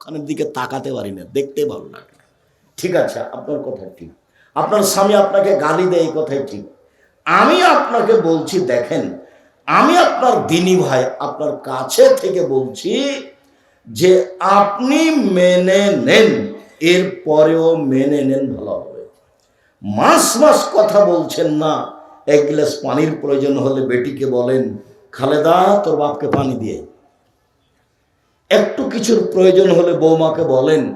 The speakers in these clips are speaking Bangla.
মুখখানের দিকে তাকাতে পারি না, দেখতে ভালো লাগে। ঠিক আছে, আপনার কথা ঠিক আপনার স্বামী আপনাকে গালি দেয়, এই কথাই ঠিক আমি আপনাকে বলছি, দেখেন, আমি আপনার দিনী ভাই, আপনার কাছে থেকে বলছি যে আপনি মেনে নেন এর পরেও মেনে নেন ভালো হবে মাস মাস কথা বলছেন না, এক গ্লাস পানির প্রয়োজন হলে বেটিকে বলেন, খালেদা, তোর বাপকে পানি দিয়ে। একটু কিছুর প্রয়োজন হলে বৌমাকে বলেন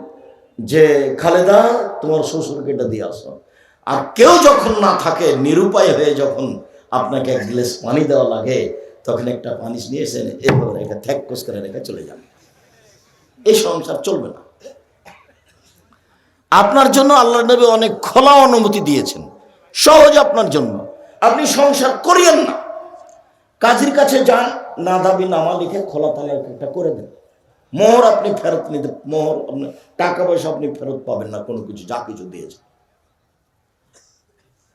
যে, খালেদা, তোমার শ্বশুরকে এটা দিয়ে আসো। আর কেউ যখন না থাকে, নিরুপায় হয়ে যখন আপনাকে এক গ্লাস পানি দেওয়া লাগে, তখন একটা পানি নিয়ে এসে এভাবে রেখে থ্যাকস করে রেখে চলে যান। এই সংসার চলবে না। আপনার জন্য আল্লাহ নবী অনেক খোলা অনুমতি দিয়েছেন। সহজ আপনার জন্য। আপনি সংসার করিয়েন না। কাজের কাছে যান, না দাবি নামা লিখে খোলা তালাক একটা করে দেন। মোহর আপনি ফেরত নিতে, মোহর আপনি, টাকা পয়সা আপনি ফেরত পাবেন না, কোনো কিছু, যা কিছু দিয়েছে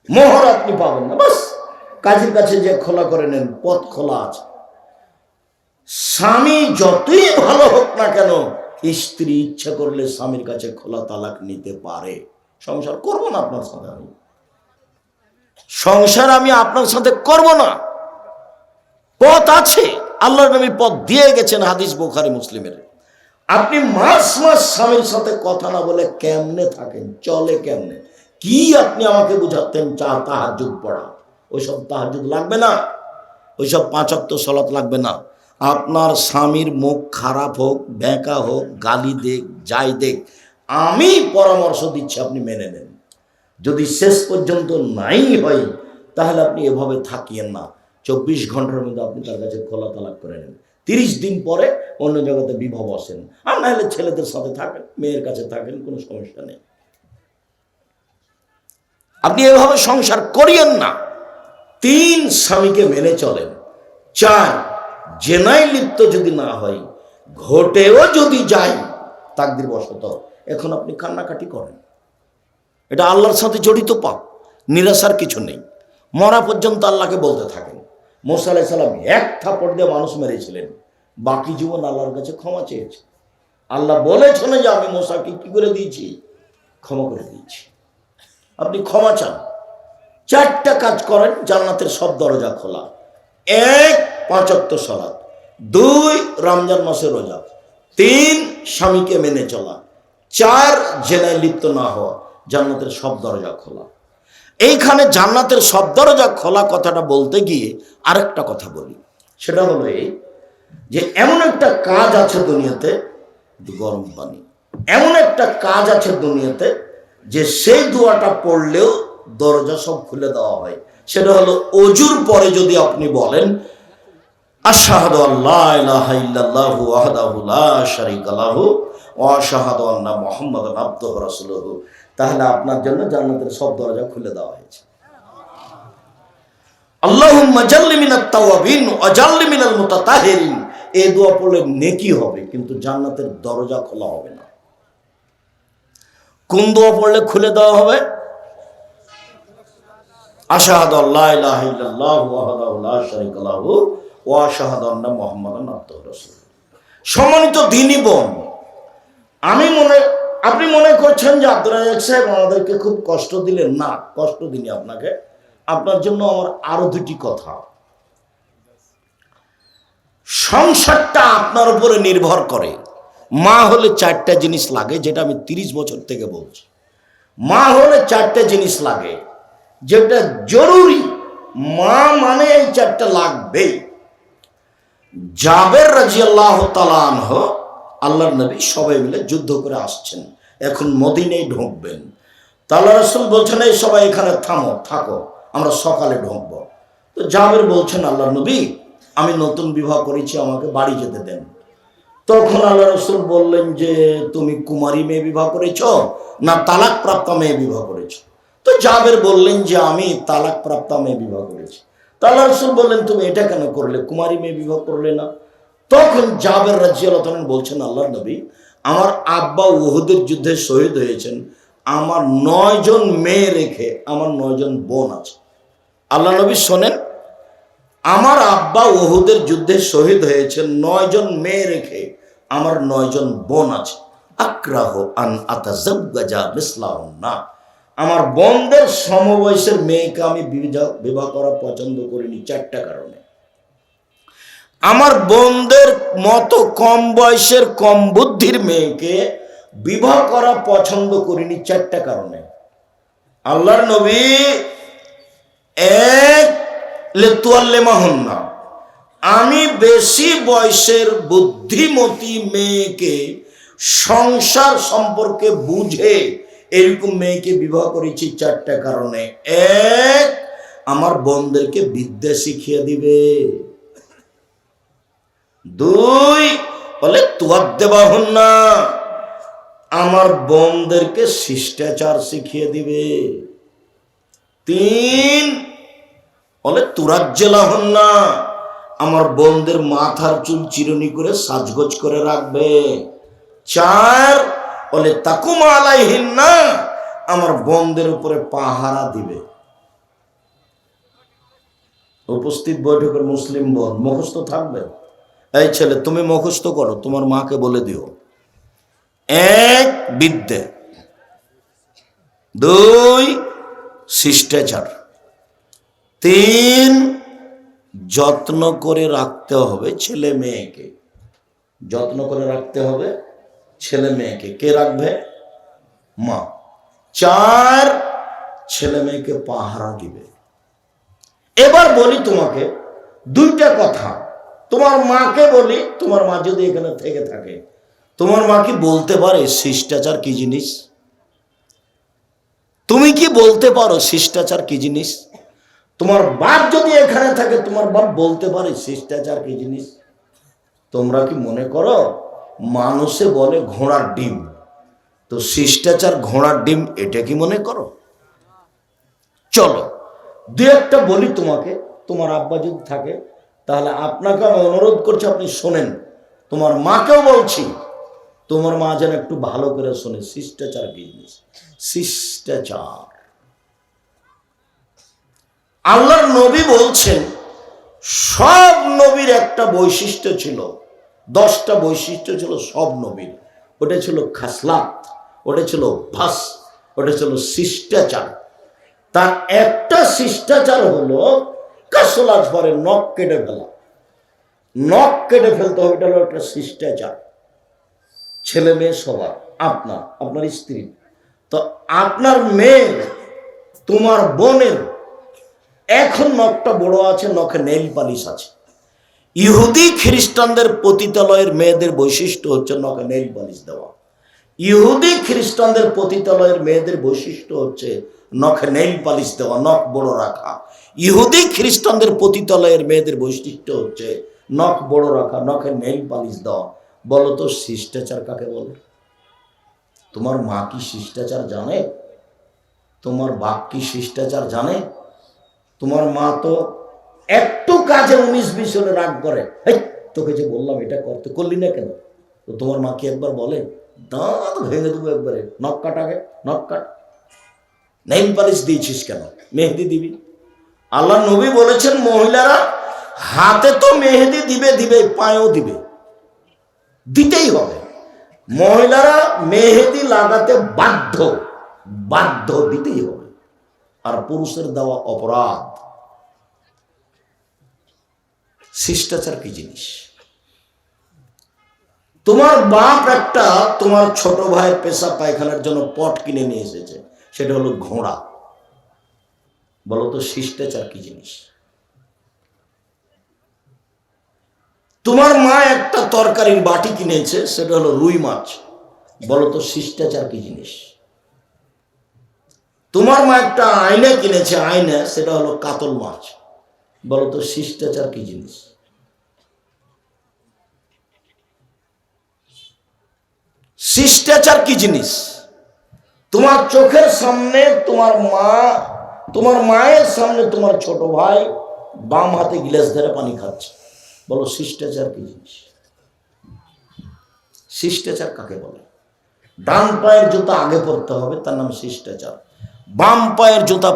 মোহর আপনি পাবেন না, বাস। কাজীর কাছে যে খোলা করে নেন, পথ খোলা আছে। স্বামী যতই ভালো হোক না কেন, স্ত্রী ইচ্ছা করলে স্বামীর কাছে খোলা তালাক নিতে পারে। সংসার করব না আপনার সাথে আমি। সংসার আমি আপনার সাথে করব না। পথ আছে। আল্লাহ নবী পথ দিয়ে গেছেন হাদিস বোখারি মুসলিমের। আপনি মাস মাস স্বামীর সাথে কথা না বলে কেমনে থাকেন? চলে কেমনে? কি আপনি আমাকে বুঝাতেন চা তাহাজুদ পড়া। ওইসব তাহাজুদ লাগবে না। ওইসব পাঁচাত্তর সলাত লাগবে না। আপনার স্বামীর মুখ খারাপ হোক, ব্যাঁকা হোক, গালি দেখ যাই দেখ আমি পরামর্শ দিচ্ছি, আপনি মেনে নেন। যদি শেষ পর্যন্ত নাই হয়, তাহলে আপনি এভাবে থাকিয়েন না। চব্বিশ ঘণ্টার মধ্যে আপনি তার কাছে খোলা তালাক করে নেন। তিরিশ দিন পরে অন্য জগতে বিবাহ বসেন। আর নাহলে ছেলেদের সাথে থাকেন, মেয়ের কাছে থাকেন, কোনো সমস্যা নেই। আপনি এভাবে সংসার করিয়েন না। তিন স্বামীকে মেনে চলেন। চার, জেনায় লিপ্ত যদি না হয়, ঘটেও যদি যায়, তাকদির বসত এখন আপনি কান্নাকাটি করেন। এটা আল্লাহর সাথে জড়িত পাপ, নিরাশার কিছু নেই। মরা পর্যন্ত আল্লাহকে বলতে থাকেন। মোসা আলাহ সাল্লাম এক থাপড় দিয়ে মানুষ মেরেছিলেন। বাকি জীবন আল্লাহর কাছে ক্ষমা চেয়েছে। আল্লাহ বলেছেন যে আমি মোসাকে কি করে দিয়েছি? ক্ষমা করে দিয়েছি। আপনি ক্ষমা চান। চারটা কাজ করেন, জান্নাতের সব দরজা খোলা। এক পাঁচত্ব সলাৎ দুই, রমজান মাসের রোজা। তিন, স্বামীকে মেনে চলা। চার, জেনায় লিপ্ত না হওয়া। জান্নাতের সব দরজা খোলা। এইখানে জান্নাতের সব দরজা খোলা কথাটা বলতে গিয়ে আরেকটা কথা বলি। সেটা হলো এই যে এমন একটা কাজ আছে দুনিয়াতে গরম পানি। এমন একটা কাজ আছে দুনিয়াতে, যে সেই দোয়াটা পড়লেও দরজা সব খুলে দেওয়া হয়। সেটা হলো, অজুর পরে যদি আপনি বলেন তাহলে আপনার জন্য জান্নাতের সব দরজা খুলে দেওয়া হয়েছে। এই দোয়া পড়লে নেকি হবে, কিন্তু জান্নাতের দরজা খোলা হবে না। কোন দোয়া পড়লে খুলে দেওয়া হবে? আশাহাদু ওয়া আশহাদু রাসূলুহু। সম্মানিত দিনী বোন, আমি মনে, আপনি মনে করছেন যে আব্দুল সাহেব আমাদেরকে খুব কষ্ট দিলেন। না, কষ্ট দিনি আপনাকে। আপনার জন্য আমার আরও দুটি কথা। সংসারটা আপনার উপরে নির্ভর করে। মা হলে চারটা জিনিস লাগে, যেটা আমি তিরিশ বছর থেকে বলছি। মা হলে চারটা জিনিস লাগে, যেটা জরুরি। মা মানে এই চারটা লাগবেই। জাবের রাজিয়াল্লাহ তালানহ আল্লাহর নবী সবাই মিলে যুদ্ধ করে আসছেন। এখন মদিনেই ঢুকবেন। তাল্লা রসুল বলছেন, এই সবাই এখানে থামো, থাকো। আমরা সকালে ঢুকবো। তো জাবের বলছেন, আল্লাহ নবী, আমি নতুন বিবাহ করেছি, আমাকে বাড়ি যেতে দেন। তখন আল্লাহ রসুল বললেন যে, তুমি কুমারী মেয়ে বিবাহ করেছ না তালাক প্রাপ্তা মেয়ে বিবাহ করেছ? তো জাবের বললেন যে, আমি তালাক প্রাপ্তা মেয়ে বিবাহ করেছি। তো আল্লাহ রসুল বললেন, তুমি এটা কেন করলে? কুমারী মেয়ে বিবাহ করলে না? তখন জাবের রাজিয়াল বলছেন, আল্লাহ নবী, আমার আব্বা উহুদের যুদ্ধে শহীদ হয়েছেন। আমার নয়জন মেয়ে রেখে আমার নয়জন বোন আছে। আল্লাহ নবী শোনেন, আমার আব্বা ওহুদের যুদ্ধে শহীদ হয়েছে, নয়জন মেয়ে রেখে আমার নয়জন বোন আছে। আক্রাহ আন আতাজাব্বাজা মিসলাহুন্না। আমার বন্ধের সমবয়সের মেয়েকে আমি বিবাহ করা পছন্দ করিনি চারটা কারণে। আমার বোনদের মতো কম বয়সের কম বুদ্ধির মেয়েকে বিবাহ করা পছন্দ করিনি চারটা কারণে। আল্লাহর নবী এক লেতুয়াল্লেমাহন্না আমি বেশি বয়সের বুদ্ধিমতী মেয়েকে সংসার সম্পর্কে বুঝে এরকম মেয়েকে বিবাহ করেছি চারটা কারণে। এক, আমার বোনদেরকে বিদ্যা শিখিয়ে দিবে। দুই, বলে তুয়ার দেবাহন না। আমার বোনদেরকে শিষ্টাচার শিখিয়ে দিবে। তিন, বলে তুরাজ্জেলা হন না, আমার বোনদের মাথার চুল চিরুনি করে সাজগোজ করে রাখবে। চার, বলে, তাকুম আলাইহিন না, আমার বোনদের উপরে পাহারা দিবে। উপস্থিত বৈঠকের মুসলিম বোন, মুখস্থ থাকবে? এই ছেলে, তুমি মুখস্থ করো, তোমার মাকে বলে দিও। এক বিদ্যে। দুই শিষ্টাচার। তিন যত্ন করে রাখতে হবে ছেলে মেয়েকে। যত্ন করে রাখতে হবে ছেলে মেয়েকে। কে রাখবে? মা। চার ছেলে মেয়েকে পাহারা দিবে। এবার বলি তোমাকে দুইটা কথা। তোমার মাকে বলি, তোমার মা যদি এখানে থেকে থাকে। তোমার মা কি বলতে পারে শিষ্টাচার কি জিনিস? তুমি কি বলতে পারো শিষ্টাচার কি জিনিস? তোমার বাপ যদি এখানে থাকে, তোমার বাপ বলতে পারে শিষ্টাচার কি জিনিস? তোমরা কি মনে করো মানুষে বলে ঘোড়ার ডিম? তো শিষ্টাচার ঘোড়ার ডিম, এটা কি মনে করো? চলো, দু একটা বলি তোমাকে। তোমার আব্বা যদি থাকে, তাহলে আপনাকে আমি অনুরোধ করছি, আপনি শোনেন। তোমার মাকেও বলছি তোমার মা যেন একটু ভালো করে শোনে, শিষ্টাচার কি জিনিস? শিষ্টাচার। আল্লাহর নবী বলছেন, সব নবীর একটা বৈশিষ্ট্য ছিল, দশটা বৈশিষ্ট্য ছিল সব নবীর। ওটা ছিল খাসলাত, ওটা ছিল ভাস ওটা ছিল শিষ্টাচার। তার একটা শিষ্টাচার হলো কাসলাজ পরে নখ কেটে ফেলা। নখ কেটে ফেলতে হবে, এটা হলো একটা শিষ্টাচার। ছেলে মেয়ে সবার, আপনার আপনার স্ত্রী। তো আপনার মেয়ের, তোমার বোনের, এখন নখটা বড় আছে, নখে নেইল পালিশ আছে। ইহুদি খ্রিস্টানদের পতিতালয়ের মেয়েদের বৈশিষ্ট্য হচ্ছে নখে নেইল পালিশ দেওয়া। ইহুদি খ্রিস্টানদের পতিতালয়ের মেয়েদের বৈশিষ্ট্য হচ্ছে নখে নেইল পালিশ দেওয়া, নখ বড় রাখা। ইহুদি খ্রিস্টানদের পতিতালয়ের মেয়েদের বৈশিষ্ট্য হচ্ছে নখ বড় রাখা, নখে নেইল পালিশ দেওয়া। বলো তো শিষ্টাচার কাকে বলে? তোমার মা কি শিষ্টাচার জানে? তোমার বাপ কি শিষ্টাচার জানে? তোমার মা তো একটু কাজে উনিশ বিশ হলে রাগ করে। তোকে যে বললাম এটা করতে করলি না কেন? তো তোমার মা কি একবার বলে? দাঁত ভেঙে দেবো একবারে। নখ কাটাকে নখ কাট। নেইল পালিশ দিয়েছিস কেন? মেহেদি দিবি? আল্লাহ নবী বলেছেন, মহিলারা হাতে তো মেহেদি দিবে দিবে, পায়েও দিবে। দিতেই হবে। মহিলারা মেহেদি লাগাতে বাধ্য বাধ্য দিতেই হবে। আর পুরুষের দেওয়া অপরাধ, শিষ্টাচার কি জিনিস? তোমার বাপ একটা তোমার ছোট ভাইয়ের পেশা পায়খানার জন্য পট কিনে নিয়ে এসেছে, সেটা হলো ঘোড়া। বলো তো, শিষ্টাচার কি জিনিস? তোমার মা একটা তরকারির বাটি কিনেছে, সেটা হলো রুই মাছ। বলো তো শিষ্টাচার কি জিনিস? তোমার মা একটা আয়না কিনেছে, আয়না, সেটা হলো কাতল মাছ। বলো তো শিষ্টাচার কি জিনিস? শিষ্টাচার কি জিনিস? তোমার চোখের সামনে তোমার মা, তোমার মায়ের সামনে তোমার ছোট ভাই বাম হাতে গিলাস ধরে পানি খাচ্ছে। বলো শিষ্টাচার কি জিনিস? শিষ্টাচার কাকে বলে? ডান পায়ের জুতা আগে পরতে হবে, তার নাম শিষ্টাচার। বাম পায়ের জুতা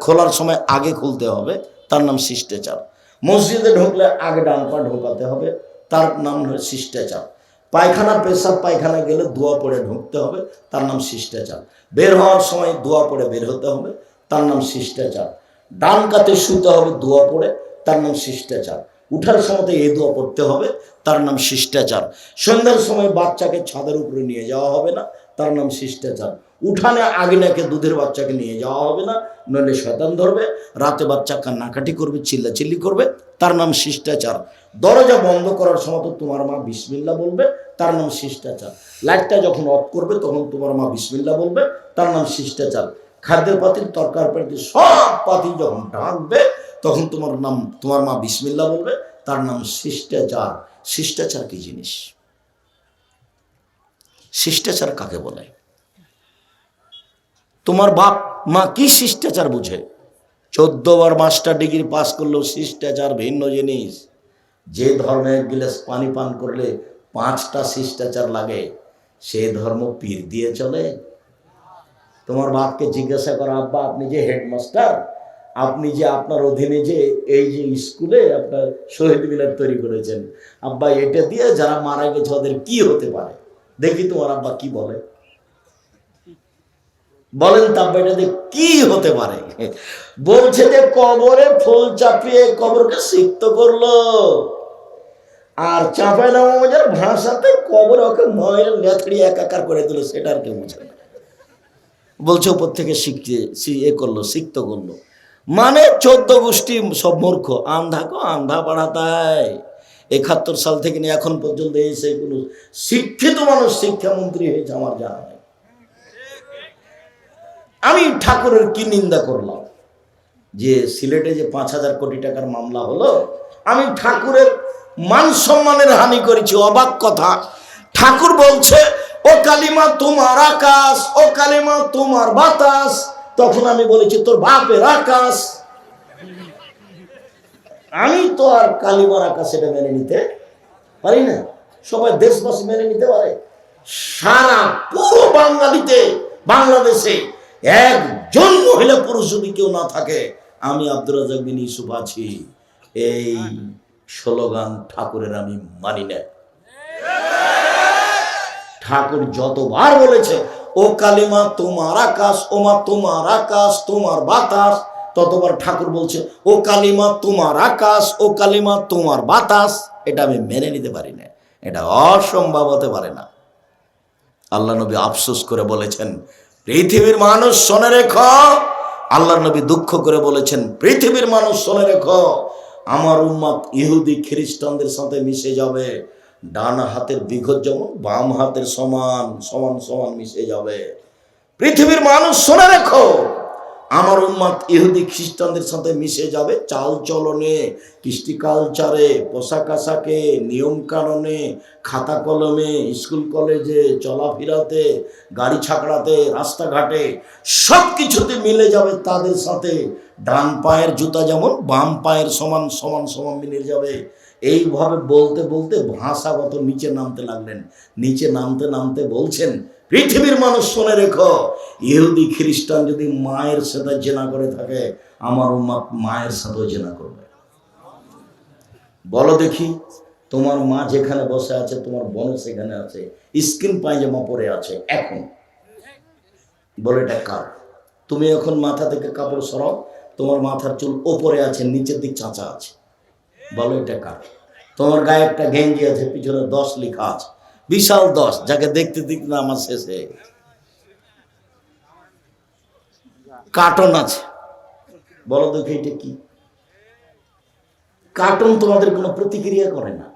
খোলার সময় আগে খুলতে হবে, তার নাম শিষ্টাচার। মসজিদে ঢুকলে আগে ডান পা ঢোকাতে হবে, তার নাম হলো শিষ্টাচার। পায়খানা, পেশাব পায়খানা গেলে দোয়া পড়ে ঢুকতে হবে, তার নাম শিষ্টাচার। বের হওয়ার সময় দোয়া পড়ে বের হতে হবে, তার নাম শিষ্টাচার। ডান কাতে শুতে হবে দোয়া পড়ে তার নাম শিষ্টাচার। উঠার সময় এই দোয়া পড়তে হবে। তার নাম শিষ্টাচার। সন্ধ্যার সময় বাচ্চাকে ছাদের উপরে নিয়ে যাওয়া হবে না। তার নাম শিষ্টাচার। উঠানে আগিনাকে দুধের বাচ্চাকে নিয়ে যাওয়া হবে না। নইলে শয়তান ধরবে। রাতে বাচ্চা কান্নাকাটি করবে, চিল্লাচিল্লি করবে। তার নাম শিষ্টাচার। দরজা বন্ধ করার সময় তো তোমার মা বিসমিল্লা বলবে। তার নাম শিষ্টাচার। লাইটটা যখন অফ করবে, তখন তোমার মা বিসমিল্লা বলবে। তার নাম শিষ্টাচার। খাদ্যের পাতিল, তরকার পাতিল, সব পাতিল যখন ঢাকবে তখন তোমার নাম, তোমার মা বিসমিল্লা বলবে, তার নাম শিষ্টাচার। শিষ্টাচার কি জিনিস? শিষ্টাচার কাকে বলে? তোমার বাপ, মা কি শিষ্টাচার বুঝে? চোদ্দ বার মাস্টার ডিগ্রি পাস করলেও শিষ্টাচার ভিন্ন জিনিস। যে ধর্মে এক গিলাস পানি পান করলে পাঁচটা শিষ্টাচার লাগে, সে ধর্ম পীর দিয়ে চলে। তোমার বাপকে জিজ্ঞাসা করা, আব্বা, আপনি যে হেডমাস্টার আপনি যে আপনার অধীনে যে এই যে স্কুলে আপনার শহীদ মিনার তৈরি করেছেন, আব্বা এটা দিয়ে যারা মারা গেছে ওদের কি হতে পারে? দেখি তোমার আব্বা কি বলে। বলেন তা আব্বা এটা দিয়ে কি হতে পারে? বলছে যে কবরে ফুল চাপিয়ে কবরকে সিক্ত করল। আর চাপাই নামাজের ভাষাতে কবরে ওকে ময়ের লেথড়ি একাকার করে দিল, সেটা আর কেউ বুঝে না। বলছে ওপর থেকে শিখছে সি- এ করল, সিক্ত করল। মানে চোদ্দ গোষ্ঠী সব মূর্খ। আন্ধা কো আন্ধা পাড়াতায় একাত্তর সাল থেকে নিয়ে এখন পর্যন্ত এসে কোনো শিক্ষিত মানুষ শিক্ষামন্ত্রী হয়েছে আমার জানা নেই। আমি ঠাকুরের কি নিন্দা করলাম? যে সিলেটে যে পাঁচ হাজার কোটি টাকার মামলা হলো, আমি ঠাকুরের মান সম্মানের হানি করেছি, অবাক কথা। ঠাকুর বলছে, ও কালিমা তোমার আকাশ, ও কালিমা তোমার বাতাস তখন আমি বলেছি, তোর বাপের আকাশ। আমি তো আর কালিমার আকাশ এটা মেনে নিতে পারি না। সবাই দেশবাসী মেনে নিতে পারে। সারা পুরো বাঙালিতে, বাংলাদেশে একজন মহিলা পুরুষ যদি কেউ না থাকে, আমি আব্দুর রাজাক বিন ইউসুফ আছি। এই স্লোগান ঠাকুরের আমি মানি না। ঠাকুর যতবার বলেছে ও কালিমা তোমার আকাশ ও মা তোমার আকাশ, তোমার বাতাস। ততবার ঠাকুর বলছে, ও কালিমা তোমার আকাশ, ও কালিমা তোমার বাতাস। এটা আমি মেনে নিতে পারি না। এটা অসম্ভব হতে পারে না। আল্লাহ নবী আফসোস করে বলেছেন, পৃথিবীর মানুষ শোনে রেখ। আল্লাহ নবী দুঃখ করে বলেছেন, পৃথিবীর মানুষ শোনে রেখ। আমার উম্মাদ ইহুদি, খ্রিস্টানদের সাথে মিশে যাবে। ডান হাতের বিঘত যেমন, বাম হাতের সমান সমান সমান মিশে যাবে। পৃথিবীর মানুষ শোনে রেখো, আমার উন্মাদ ইহুদি খ্রিস্টানদের সাথে মিশে যাবে চাল চলনে, কৃষ্টি কালচারে, পোশাক আশাকে, নিয়ম কানুনে, খাতা কলমে, স্কুল কলেজে, চলাফেরাতে, গাড়ি ছাকড়াতে, রাস্তাঘাটে সব কিছুতে মিলে যাবে তাদের সাথে। ডান পায়ের জুতা যেমন, বাম পায়ের সমান সমান সমান মিলে যাবে। এইভাবে বলতে বলতে ভাষাগত নিচে নামতে লাগলেন। নিচে নামতে নামতে বলছেন, পৃথিবীর মানুষ শুনে রেখো, ইহুদি, খ্রিস্টান যদি মায়ের সাথে জেনা করে থাকে, আমার উম্মাদ মায়ের সাথেও জেনা করবে। বলো দেখি, তোমার মা যেখানে বসে আছে, তোমার বোন সেখানে আছে, স্কিন পায়জামা পরে আছে, এখন। বলে এটা কার? তুমি এখন মাথা থেকে কাপড় সরাও, তোমার মাথার চুল ওপরে আছে, নিচের দিক চাঁচা আছে। বলো এটা কার তোমার গায়ে একটা গেঞ্জি আছে, পিছনে দশ লেখা আছে। বিশাল দশ, যাকে দেখতে দেখতে আমার শেষ কার্টন আছে। বলো দেখি এটা কি? কার্টুন তোমাদের কোনো প্রতিক্রিয়া করে না।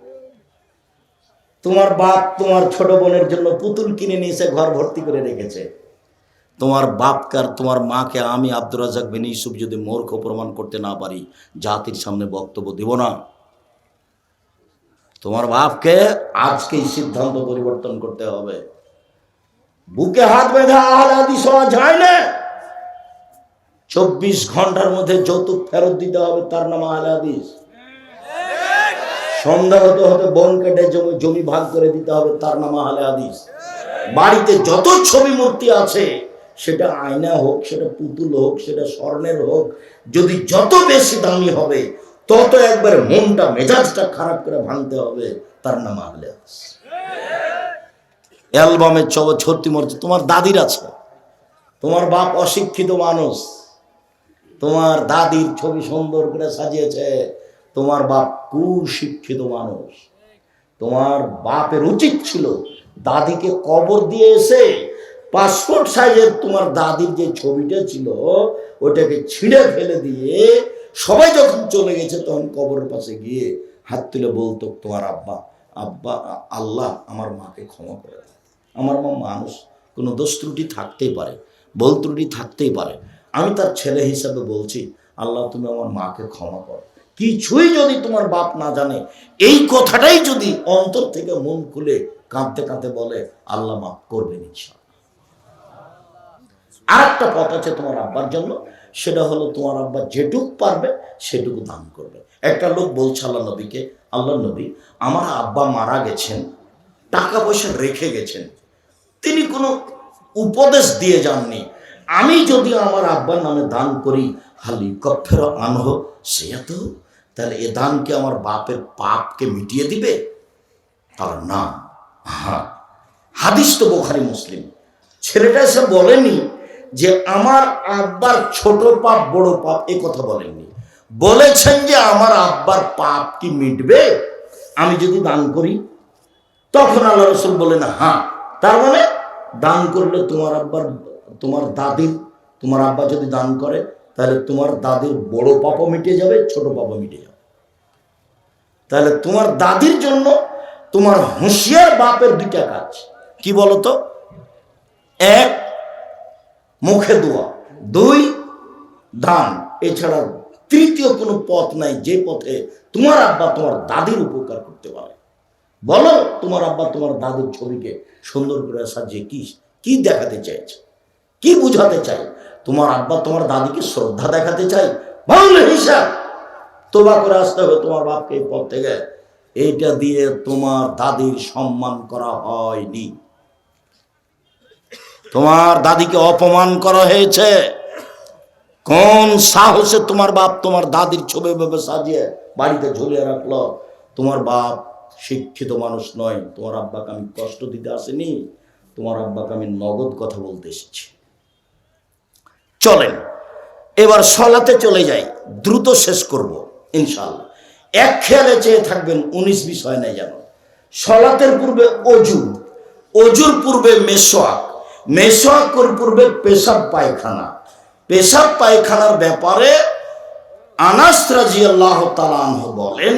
তোমার বাপ, তোমার ছোট বোনের জন্য পুতুল কিনে নিয়ে এসে ঘর ভর্তি করে রেখেছে। তোমার বাপকে আর তোমার মাকে আমি আব্দুর রাজাক বিন ইউসুফ যদি মূর্খ প্রমাণ করতে না পারি, জাতির সামনে বক্তব্য দিব না। তোমার বাপকে আজকেই সিদ্ধান্ত পরিবর্তন করতে হবে। বুকে হাত বেঁধে আহলে হাদিস হওয়া যায় না। চব্বিশ ঘণ্টার মধ্যে যৌতুক ফেরত দিতে হবে তার নাম আহলে হাদিস। সন্ধ্যা হতে হতে বন কেটে জমি জমি ভাগ করে দিতে হবে তার নাম আহলে হাদিস। বাড়িতে যত ছবি মূর্তি আছে সেটা আয়না হোক, সেটা পুতুল হোক, সেটা স্বর্ণের হোক, যদি যত বেশি দামি হবে, তত একবার মনটা, মেজাজটা খারাপ করে ভাঙতে হবে, তার নাম আহলে অ্যালবামের চব ছত্রি মরছে তোমার দাদির আছে। তোমার বাপ অশিক্ষিত মানুষ। তোমার দাদির ছবি সুন্দর করে সাজিয়েছে। তোমার বাপ কুশিক্ষিত মানুষ। তোমার বাপের উচিত ছিল দাদিকে কবর দিয়ে এসে পাসপোর্ট সাইজের তোমার দাদির যে ছবিটা ছিল, ওটাকে ছিঁড়ে ফেলে দিয়ে সবাই যখন চলে গেছে, তখন কবরের পাশে গিয়ে হাত তুলে বলতো, তোমার আব্বা আব্বা, আল্লাহ আমার মাকে ক্ষমা করে দাও। আমার মা মানুষ, কোনো দোষ ত্রুটি থাকতেই পারে বল ত্রুটি থাকতেই পারে। আমি তার ছেলে হিসাবে বলছি, আল্লাহ, তুমি আমার মাকে ক্ষমা করো। কিছুই যদি তোমার বাপ না জানে, এই কথাটাই যদি অন্তর থেকে মন খুলে কাঁদতে কাঁদতে বলে, আল্লাহ মাফ করবেন ইনশাআল্লাহ। আর একটা পথ আছে তোমার আব্বার জন্য, সেটা হলো তোমার আব্বা যেটুক পারবে সেটুকু দান করবে। একটা লোক বলছে আল্লাহ নবীকে, আল্লাহ নবী, আমার আব্বা মারা গেছেন, টাকা পয়সা রেখে গেছেন, তিনি কোনো উপদেশ দিয়ে যাননি। আমি যদি আমার আব্বার নামে দান করি, হালি কফের আনহ সে এত তাহলে এ দান কি আমার বাপের পাপকে মিটিয়ে দিবে? তার, না। হ্যাঁ হাদিস তো বোখারি মুসলিম। ছেলেটা এসে বলেনি যে আমার আব্বার ছোট পাপ, বড় পাপ এ কথা বলেননি। বলেছেন যে আমার আব্বার পাপ কি মিটবে? আমি যদি দান করি, তখন আল্লাহ রসুল বলেন হ্যাঁ। তার মানে দান করলে তোমার আব্বার, তোমার দাদির, তোমার আব্বা যদি দান করে, তাহলে তোমার দাদির বড় পাপও মিটে যাবে, ছোট পাপও মিটে যাবে। তাহলে তোমার দাদির জন্য তোমার হুঁশিয়ার বাপের দুইটা কাজ। কি বলতো? এক মুখে দোয়া। দুই, দান। এছাড়া তৃতীয় কোনো পথ নাই যে পথে তোমার আব্বা তোমার দাদির উপকার করতে পারে। বলো, তোমার আব্বা তোমার দাদুর ছবিকে সুন্দর করে সাজিয়ে কি কি দেখাতে চাইছে? কি বুঝাতে চাই? তোমার আব্বা তোমার দাদিকে শ্রদ্ধা দেখাতে চাই? ভাঙলে হিসাব। তোবা করে আসতে হবে তোমার বাপকে পথ থেকে। এইটা দিয়ে তোমার দাদির সম্মান করা হয়নি। তোমার দাদিকে অপমান করা হয়েছে। কোন সাহসে তোমার বাপ তোমার দাদির ছবি ভেবে সাজিয়ে বাড়িতে ঝুলিয়ে রাখল? তোমার বাপ শিক্ষিত মানুষ নয়। তোমার আব্বাকে আমি কষ্ট দিতে আসেনি। তোমার আব্বাকে আমি নগদ কথা বলতে এসেছি। চলেন, এবার সলাতে চলে যাই। দ্রুত শেষ করব ইনশাল্লাহ এক খেয়ালে চেয়ে থাকবেন, উনিশ বিষয় নেই যেন। সলাতের পূর্বে অজু, অজুর পূর্বে মেসোয়াক। মেসোয়াকের পূর্বে পেশাব পায়খানা। পেশাব পায়খানার ব্যাপারে আনাস রাজিয়াল্লাহ তালাহ বলেন,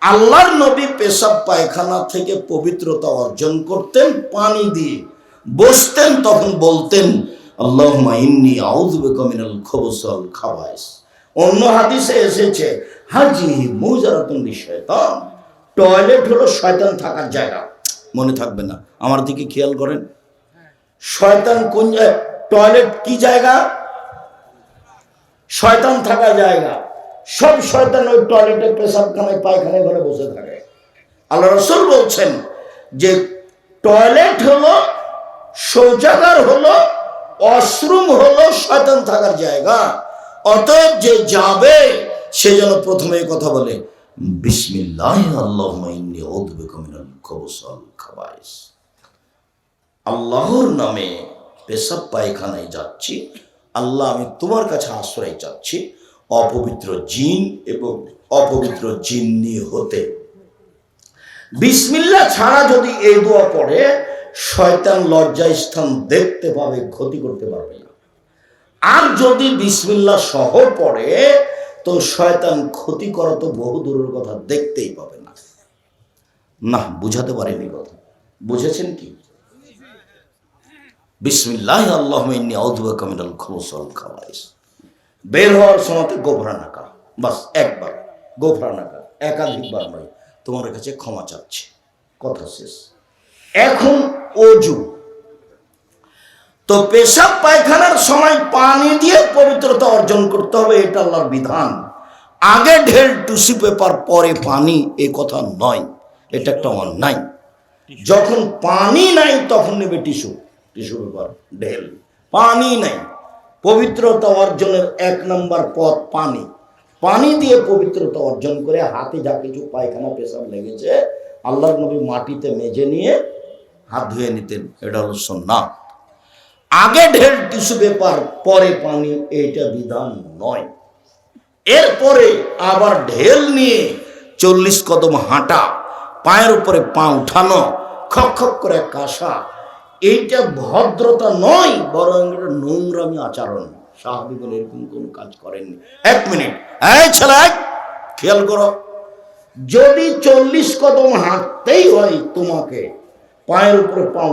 আল্লাহর নবী পেশাব পায়খানা থেকে পবিত্রতা অর্জন করতেন, পানি দিয়ে বসতেন, তখন বলতেন আল্লাহ ইন্নি আউযুবিকা মিনাল খবসল খাবাইস। অন্য হাদিসে এসেছে হাজি মুজারাতুন শয়তান টয়লেট হলো শয়তান থাকার জায়গা। মনে থাকবে না। আমার দিকে খেয়াল করেন। শয়তান কোন টয়লেট কি জায়গা? শয়তান থাকা জায়গা। সব শয়তান ওই টয়লেটে পেশাবখানায় পায়খানায় ঘরে বসে থাকে। আল্লাহ রসুল বলছেন যে টয়লেট হলো, শৌচাগার হলো অশ্রুম হলো, শয়তান থাকার জায়গা। অতএব যে যাবে, সে যেন প্রথমে কথা বলে বিসমিল্লাহ আল্লাহ খাবাইস। আল্লাহর নামে পেশাব পায়খানায় যাচ্ছি। আল্লাহ আমি তোমার কাছে আশ্রয় চাচ্ছি। অপবিত্র জিন এবং অপবিত্র জিন্নি হতে। বিসমিল্লা ছাড়া যদি এই দোয়া পড়ে, শয়তান লজ্জা স্থান দেখতে পাবে, ক্ষতি করতে পারবে না। আর যদি বিসমিল্লা সহ পড়ে, তো শয়তান ক্ষতি করা তো বহু দূরের কথা, দেখতেই পাবে না। না, বুঝাতে পারেনি কথা। বুঝেছেন কি? বিসমিল্লাহ আল্লাহ ইন্নি আউযুবিকা মিনাল খুবুসল খাবাইস। বের হওয়ার সময়তে গোভরা নাকা। বাস, একবার। গোভরা নাকা। একাধিকবার নয় তোমার কাছে ক্ষমা চাচ্ছে। কথা শেষ। এখন অজু। তো পেশাব পায়খানার সময় পানি দিয়ে পবিত্রতা অর্জন করতে হবে, এটা আল্লাহর বিধান। আগে ঢেল টুসি পেপার, পরে পানি, এ কথা নয়। এটা একটা অন্যায়। যখন পানি নাই, তখন নেবে টিস্যু। টিস্যু পেপার ঢেল পানি নাই। পবিত্রতা অর্জনের এক নম্বর পথ পানি। পানি দিয়ে পবিত্রতা অর্জন করে হাতে যা কিছু পায়খানা, পেশাব লেগেছে, আল্লাহর নবী মাটিতে মেজে নিয়ে হাত ধুয়ে নিতেন। এটা হলো সন্না আগে ঢের টিস্যু পেপার, পরে পানি এটা বিধান নয়। এরপরে আবার ঢেল নিয়ে চল্লিশ কদম হাঁটা, পায়ের উপরে পা উঠানো, খক খক করে কাশা এইটা ভদ্রতা নয়, বরং এটা নোংরামি আচরণ। সাহাবিগুলো এরকম কোন কাজ করেননি। এক মিনিট। এই ছেলে, খেয়াল করো, যদি চল্লিশ কদম হাঁটতেই হয় তোমাকে, পায়ের উপরে পা